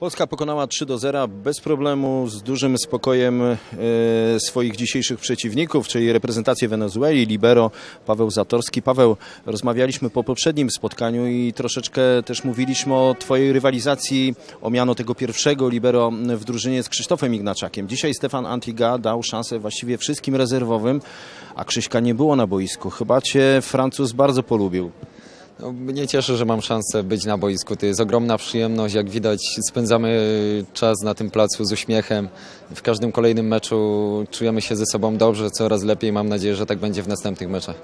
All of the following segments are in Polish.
Polska pokonała 3 do 0 bez problemu, z dużym spokojem e, swoich dzisiejszych przeciwników, czyli reprezentację Wenezueli, libero Paweł Zatorski. Paweł, rozmawialiśmy po poprzednim spotkaniu i troszeczkę też mówiliśmy o twojej rywalizacji o miano tego pierwszego libero w drużynie z Krzysztofem Ignaczakiem. Dzisiaj Stefan Antiga dał szansę właściwie wszystkim rezerwowym, a Krzyśka nie było na boisku. Chyba cię Francuz bardzo polubił. No, mnie cieszy, że mam szansę być na boisku. To jest ogromna przyjemność. Jak widać, spędzamy czas na tym placu z uśmiechem. W każdym kolejnym meczu czujemy się ze sobą dobrze, coraz lepiej. Mam nadzieję, że tak będzie w następnych meczach.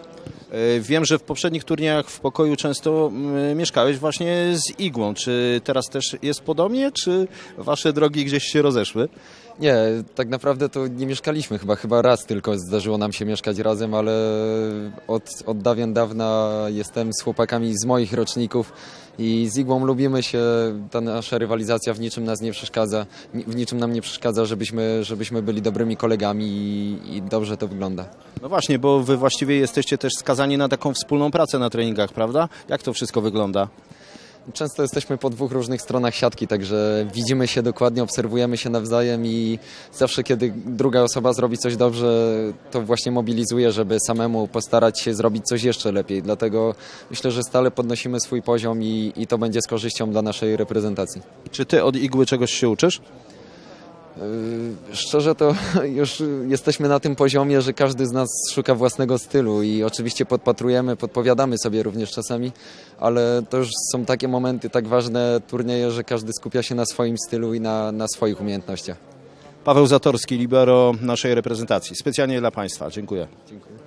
E, Wiem, że w poprzednich turniejach w pokoju często mm, mieszkałeś właśnie z Igłą. Czy teraz też jest podobnie, czy wasze drogi gdzieś się rozeszły? Nie, tak naprawdę to nie mieszkaliśmy chyba, chyba raz tylko zdarzyło nam się mieszkać razem, ale od, od dawien dawna jestem z chłopakami z moich roczników i z Igłą lubimy się, ta nasza rywalizacja w niczym nas nie przeszkadza, w niczym nam nie przeszkadza, żebyśmy, żebyśmy byli dobrymi kolegami i, i dobrze to wygląda. No właśnie, bo wy właściwie jesteście też skazani na taką wspólną pracę na treningach, prawda? Jak to wszystko wygląda? Często jesteśmy po dwóch różnych stronach siatki, także widzimy się dokładnie, obserwujemy się nawzajem i zawsze kiedy druga osoba zrobi coś dobrze, to właśnie mobilizuje, żeby samemu postarać się zrobić coś jeszcze lepiej. Dlatego myślę, że stale podnosimy swój poziom i, i to będzie z korzyścią dla naszej reprezentacji. Czy ty od Igły czegoś się uczysz? Yy, Szczerze to już jesteśmy na tym poziomie, że każdy z nas szuka własnego stylu i oczywiście podpatrujemy, podpowiadamy sobie również czasami, ale to już są takie momenty, tak ważne turnieje, że każdy skupia się na swoim stylu i na, na swoich umiejętnościach. Paweł Zatorski, libero naszej reprezentacji. Specjalnie dla państwa. Dziękuję. Dziękuję.